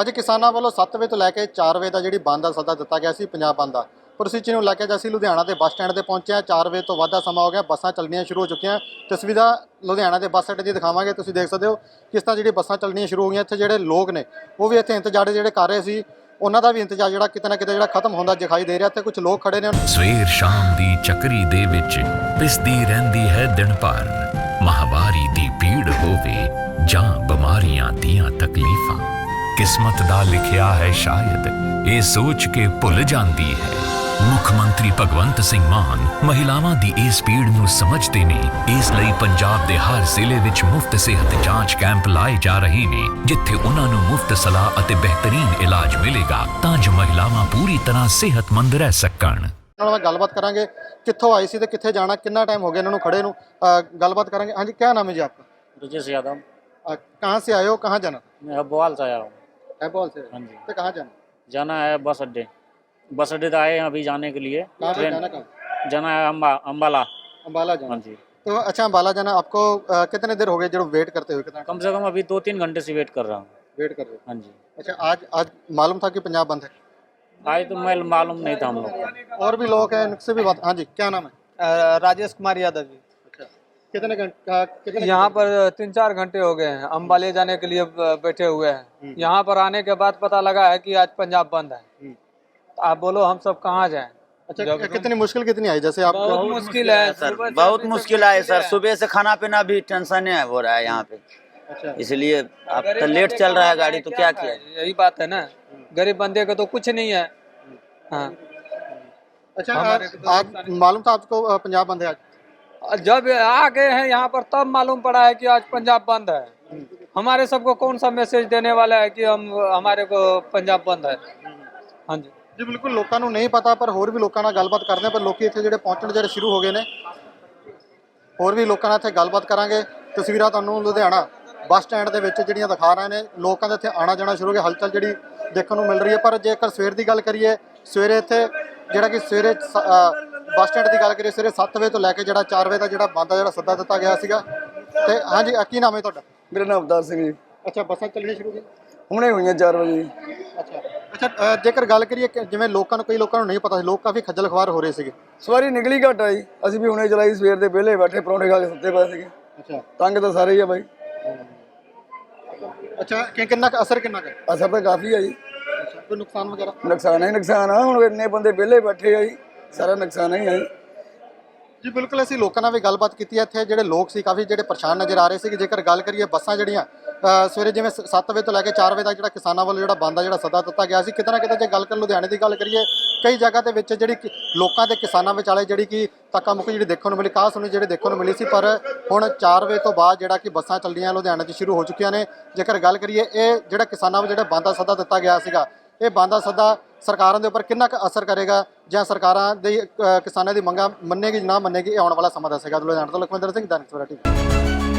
ਅੱਜ ਕਿਸਾਨਾਂ ਵੱਲੋਂ 7 ਵਜੇ ਤੋਂ ਲੈ ਕੇ 4 ਵਜੇ ਦਾ ਜਿਹੜੀ ਬੰਦ ਦਾ ਸੱਦਾ ਦਿੱਤਾ ਗਿਆ ਸੀ, ਪੰਜਾਬ ਬੰਦ ਦਾ। ਪਰ ਉਸ ਚੀਜ਼ ਨੂੰ ਲੈ ਕੇ ਅੱਜ ਅਸੀਂ ਲੁਧਿਆਣਾ ਦੇ ਬੱਸ ਸਟੈਂਡ ਤੇ ਪਹੁੰਚਿਆ ਹਾਂ। 4 ਵਜੇ ਤੋਂ ਵੱਧ ਦਾ ਸਮਾਂ ਹੋ ਗਿਆ, ਬੱਸਾਂ ਚੱਲਣੀਆਂ ਸ਼ੁਰੂ ਹੋ ਚੁੱਕੀਆਂ। ਤਸਵੀਰਾਂ ਲੁਧਿਆਣਾ ਦੇ ਬੱਸ ਸਟੈਂਡ ਦੀ ਦਿਖਾਵਾਂਗੇ, ਤੁਸੀਂ ਦੇਖ ਸਕਦੇ ਹੋ ਕਿਸ ਤਰ੍ਹਾਂ ਜਿਹੜੀ ਬੱਸਾਂ ਚੱਲਣੀਆਂ ਸ਼ੁਰੂ ਹੋ ਗਈਆਂ। ਇੱਥੇ ਜਿਹੜੇ ਲੋਕ ਨੇ, ਉਹ ਵੀ ਇੱਥੇ ਇੰਤਜ਼ਾਰ ਜਿਹੜੇ ਕਰ ਰਹੇ ਸੀ, ਉਹਨਾਂ ਦਾ ਵੀ ਇੰਤਜ਼ਾਰ ਜਿਹੜਾ ਕਿਤੇ ਨਾ ਕਿਤੇ ਜਿਹੜਾ ਖਤਮ ਹੁੰਦਾ ਦਿਖਾਈ ਦੇ ਰਿਹਾ। ਇੱਥੇ ਕੁਝ ਲੋਕ ਖੜੇ ਨੇ। ਸਵੇਰ ਸ਼ਾਮ ਦੀ ਚੱਕਰੀ ਦੇ ਵਿੱਚ ਪਿਸਦੀ ਰਹਿੰਦੀ ਹੈ ਦਿਨ ਭਰ। ਮਹਾਵਾਰੀ ਦੀ ਪੀੜ ਹੋਵੇ ਜਾਂ ਬਿਮਾਰੀਆਂ ਦੀਆਂ ਤਕਲੀਫਾਂ। ਕਿਸਮਤ ਦਾ ਲਿਖਿਆ ਹੈ ਸ਼ਾਇਦ। ਇਹ ਸੋਚ ਕੇ ਭੁੱਲ ਜਾਂਦੀ ਹੈ। ਮੁੱਖ ਮੰਤਰੀ ਭਗਵੰਤ ਸਿੰਘ ਮਾਨ ਮਹਿਲਾਵਾਂ ਦੀ ਇਸ ਪੀੜ ਨੂੰ ਸਮਝਦੇ ਨੇ। ਇਸ ਲਈ ਪੰਜਾਬ ਦੇ ਹਰ ਜ਼ਿਲ੍ਹੇ ਵਿੱਚ ਮੁਫਤ ਸਿਹਤ ਜਾਂਚ ਕੈਂਪ ਲਾਏ ਜਾ ਰਹੇ ਨੇ ਜਿੱਥੇ ਉਹਨਾਂ ਨੂੰ ਮੁਫਤ ਸਲਾਹ ਅਤੇ ਬਿਹਤਰੀਨ ਇਲਾਜ ਮਿਲੇਗਾ ਤਾਂ ਜੋ ਮਹਿਲਾਵਾਂ ਪੂਰੀ ਤਰ੍ਹਾਂ ਸਿਹਤਮੰਦ ਰਹਿ ਸਕਣ। ਨਾਲ ਮੈਂ ਗੱਲਬਾਤ ਕਰਾਂਗੇ ਕਿੱਥੋਂ ਆਈ ਸੀ ਤੇ ਕਿੱਥੇ ਜਾਣਾ ਕਿੰਨਾ ਟਾਈਮ ਹੋ ਗਿਆ ਇਹਨਾਂ ਨੂੰ ਖੜੇ ਨੂੰ? ਗੱਲਬਾत ਕਰਾਂगे ਹਾਂਜੀ ਕੀ ਨਾਮ ਹੈ ਜੀ ਆਪਕਾ? ਵਿਜੇ सियादम कहाँ से आए हो कहाँ जाना मैं हबवाल से आया हैबॉल से? हाँ जी। तो कहाँ जाना जाना है बस अड्डे। बस अड्डे तो आए हैं अभी जाने के लिए। ट्रेन। जाना कहाँ? जाना है अम्बा अम्बाला अम्बाला हाँ। जाना जी। तो अच्छा अम्बाला जाना आपको कितने देर हो गए जो वेट करते हुए? कितना कम से कम अभी दो तीन घंटे से वेट कर रहा हूँ। वेट कर रहे हाँ? जी। अच्छा आज आज मालूम था कि पंजाब बंद है? आज तो मैं मालूम नहीं था हम लोग और भी लोग हैं इनसे भी बात हाँ जी क्या नाम है? राजेश कुमार यादव जी। कितने घंटे कितने यहाँ पर तीन चार घंटे हो गए हैं। अम्बाले जाने के लिए बैठे हुए हैं। यहाँ पर आने के बाद पता लगा है कि आज पंजाब बंद है। हम्म। तो आप बोलो हम सब कहाँ जाएँ? अच्छा कितनी मुश्किल कितनी आई? जैसे आप बहुत मुश्किल है। सर। सुबह से बहुत मुश्किल है सर। सुबह से खाना पीना भी टेंशन है हो रहा है यहाँ पे। अच्छा। इसलिए अब तो लेट चल रहा है गाड़ी तो क्या किया यही बात है ना। गरीब बंदे का तो कुछ नहीं है। हाँ। अच्छा आज आज मालूम था आपको पंजाब बंद है आज? जब आ गए हैं यहाँ पर तब मालूम पड़ा है कि आज पंजाब बंद है हमारे सबको कौन सा मैसेज देने वाला है कि हम हमारे को पंजाब बंद है हाँ जी ਜੀ ਬਿਲਕੁਲ ਲੋਕਾਂ ਨੂੰ ਨਹੀਂ ਪਤਾ ਪਰ ਹੋਰ ਵੀ ਲੋਕਾਂ ਨਾਲ ਗੱਲਬਾਤ ਕਰਦੇ ਹਾਂ ਪਰ ਲੋਕੀ ਇੱਥੇ ਜਿਹੜੇ ਪਹੁੰਚਣ ਜਿਹੜੇ ਸ਼ੁਰੂ ਹੋ ਗਏ ਨੇ ਹੋਰ ਵੀ ਲੋਕਾਂ ਨਾਲ ਇੱਥੇ ਗੱਲਬਾਤ ਕਰਾਂਗੇ ਤਸਵੀਰਾਂ ਤੁਹਾਨੂੰ ਲੁਧਿਆਣਾ ਬੱਸ ਸਟੈਂਡ ਦੇ ਵਿੱਚ ਜਿਹੜੀਆਂ ਦਿਖਾ ਰਹੇ ਨੇ ਲੋਕਾਂ ਦੇ ਇੱਥੇ ਆਣਾ ਜਾਣਾ ਸ਼ੁਰੂ ਹੋ ਗਿਆ ਹਲਚਲ ਜਿਹੜੀ ਦੇਖਣ ਨੂੰ ਮਿਲ ਰਹੀ ਹੈ ਪਰ ਜੇਕਰ ਸਵੇਰ ਦੀ ਗੱਲ ਕਰੀਏ ਸਵੇਰੇ ਇੱਥੇ ਜਿਹੜਾ ਕਿ ਸਵੇਰੇ ਸ- ਅ, ਬੱਸ ਸਟੈਂਡ ਦੀ ਗੱਲ ਕਰੀਏ ਸਵੇਰੇ 7 ਵਜੇ ਤੋਂ ਲੈ ਕੇ ਜਿਹੜਾ 4 ਵਜੇ ਦਾ ਜਿਹੜਾ ਬੰਦ ਦਾ ਜਿਹੜਾ ਸੱਦਾ ਦਿੱਤਾ ਗਿਆ ਸੀਗਾ। ਤੇ ਹਾਂਜੀ ਕੀ ਨਾਮ ਹੈ ਤੁਹਾਡਾ? ਮੇਰਾ ਨਾਮ ਅਵਤਾਰ ਸਿੰਘ ਜੀ। ਅੱਛਾ ਬੱਸਾਂ ਚੱਲਣੀਆਂ ਸ਼ੁਰੂ ਹੋ ਗਈਆਂ? ਹੁਣੇ ਹੋਈਆਂ 4 ਵਜੇ। ਅੱਛਾ ਅੱਛਾ ਜੇਕਰ ਗੱਲ ਕਰੀਏ ਜਿਵੇਂ ਲੋਕਾਂ ਨੂੰ ਕਈ ਲੋਕਾਂ ਨੂੰ ਨਹੀਂ ਪਤਾ ਸੀ ਲੋਕ ਕਾਫੀ ਖੱਜਲ ਖਵਾਰ ਹੋ ਰਹੇ ਸੀਗੇ। ਸਵਾਰੀ ਨਿਕਲੀ ਘੱਟ ਆਈ। ਅਸੀਂ ਵੀ ਹੁਣੇ ਚਲਾਈ ਸਵੇਰ ਦੇ ਵਿਹਲੇ ਬੈਠੇ ਪਰੌਂਠੇ ਖਾ ਕੇ ਸੁੱਤੇ ਪਏ ਸੀਗੇ। ਅੱਛਾ। ਤੰਗ ਤਾਂ ਸਾਰੇ ਹੀ ਆ ਬਾਈ। ਅੱਛਾ ਕਿ ਕਿੰਨਾ ਕੁ ਅਸਰ ਕਿੰਨਾ ਕੁ? ਹੈ? ਅਸਰ ਤਾਂ ਕਾਫੀ ਆ ਜੀ। ਕੋਈ ਨੁਕਸਾਨ ਵਗੈਰਾ? ਨੁਕਸਾਨ ਹੀ ਨੁਕਸਾਨ ਆ। ਹੁਣ ਇੰਨੇ ਬੰਦੇ ਵਿਹਲੇ ਬੈਠੇ ਆ ਜੀ। ਸਾਰਾ ਨੁਕਸਾਨ ਹੀ ਹੈ ਜੀ। ਬਿਲਕੁਲ ਅਸੀਂ ਲੋਕਾਂ ਨਾਲ ਵੀ ਗੱਲਬਾਤ ਕੀਤੀ ਹੈ। ਇੱਥੇ ਜਿਹੜੇ ਲੋਕ ਸੀ, ਕਾਫੀ ਜਿਹੜੇ ਪਰੇਸ਼ਾਨ ਨਜ਼ਰ ਆ ਰਹੇ ਸੀ ਜੇਕਰ ਗੱਲ ਕਰੀਏ ਬੱਸਾਂ ਜਿਹੜੀਆਂ ਸਵੇਰੇ ਜਿਵੇਂ 7 ਵਜੇ ਤੋਂ ਲੈ ਕੇ 4 ਵਜੇ ਤੱਕ ਜਿਹੜਾ ਕਿਸਾਨਾਂ ਵੱਲੋਂ ਜਿਹੜਾ ਬੰਦ ਆ, ਜਿਹੜਾ ਸੱਦਾ ਦਿੱਤਾ ਗਿਆ ਸੀ, ਕਿਤੇ ਨਾ ਕਿਤੇ ਜੇ ਗੱਲ ਕਰ ਲੁਧਿਆਣੇ ਦੀ ਗੱਲ ਕਰੀਏ, ਕਈ ਜਗ੍ਹਾ ਦੇ ਵਿੱਚ ਜਿਹੜੀ ਲੋਕਾਂ ਤੇ ਕਿਸਾਨਾਂ ਵਿਚਾਲੇ ਜਿਹੜੀ ਕਿ ਧੱਕਾ ਮੁੱਕੀ ਜਿਹੜੀ ਦੇਖਣ ਨੂੰ ਮਿਲੀ, ਕਾਹ ਸੁਣੀ ਜਿਹੜੀ ਦੇਖਣ ਨੂੰ ਮਿਲੀ ਸੀ, ਪਰ ਹੁਣ 4 ਵਜੇ ਤੋਂ ਬਾਅਦ ਜਿਹੜਾ ਕਿ ਬੱਸਾਂ ਚੱਲਦੀਆਂ ਲੁਧਿਆਣੇ 'ਚ ਸ਼ੁਰੂ ਹੋ ਚੁੱਕੀਆਂ ਨੇ। ਜੇਕਰ ਗੱਲ ਕਰੀਏ, ਇਹ ਜਿਹੜਾ ਕਿਸਾਨਾਂ ਵੱਲੋਂ ਜਿਹੜਾ ਬੰਦ ਦਾ ਸੱਦਾ ਦਿੱਤਾ ਗਿਆ ਸੀਗਾ ਇਹ ਬੰਦ ਸੱਦਾ ਸਰਕਾਰਾਂ ਦੇ ਉੱਪਰ ਕਿੰਨਾ ਕੁ ਅਸਰ ਕਰੇਗਾ ਜਾਂ ਸਰਕਾਰਾਂ ਦੀ ਕਿਸਾਨਾਂ ਦੀ ਮੰਗਾਂ ਮੰਨੇਗੀ ਜਾਂ ਨਾ ਮੰਨੇਗੀ, ਇਹ ਆਉਣ ਵਾਲਾ ਸਮਾਂ ਦੱਸੇਗਾ। ਲੁਧਿਆਣਾ ਤੋਂ ਲਖਵਿੰਦਰ ਸਿੰਘ ਦੈਨਿਕ ਸਵੇਰਾ ਟੀਵੀ।